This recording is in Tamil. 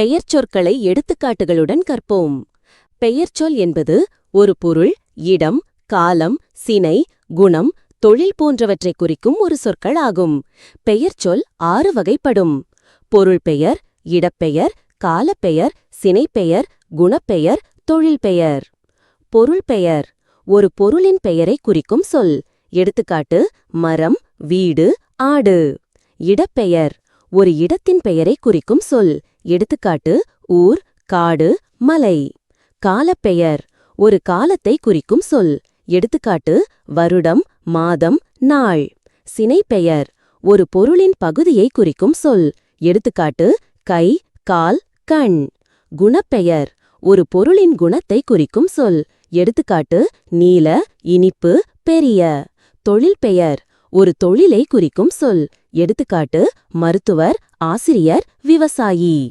பெயர்ச்சொற்களை எடுத்துக்காட்டுகளுடன் கற்போம். பெயர்ச்சொல் என்பது ஒரு பொருள் இடம் காலம் சினை குணம் தொழில் போன்றவற்றைக் குறிக்கும் ஒரு சொற்கள் ஆகும். பெயர்ச்சொல் ஆறு வகைப்படும். பொருள் பெயர் இடப்பெயர் காலப்பெயர் சினைப்பெயர் குணப்பெயர் தொழில் பெயர். பொருள் பெயர் ஒரு பொருளின் பெயரை குறிக்கும் சொல். எடுத்துக்காட்டு மரம் வீடு ஆடு. இடப்பெயர் ஒரு இடத்தின் பெயரை குறிக்கும் சொல். எடுத்துக்காட்டு ஊர் காடு மலை. காலப்பெயர் ஒரு காலத்தை குறிக்கும் சொல். எடுத்துக்காட்டு வருடம் மாதம் நாள். சினைப்பெயர் ஒரு பொருளின் பகுதியை குறிக்கும் சொல். எடுத்துக்காட்டு கை கால் கண். குணப்பெயர் ஒரு பொருளின் குணத்தை குறிக்கும் சொல். எடுத்துக்காட்டு நீல இனிப்பு பெரிய. தொழில் பெயர் ஒரு தொழிலை குறிக்கும் சொல். எடுத்துக்காட்டு மருத்துவர் ஆசிரியர் விவசாயி.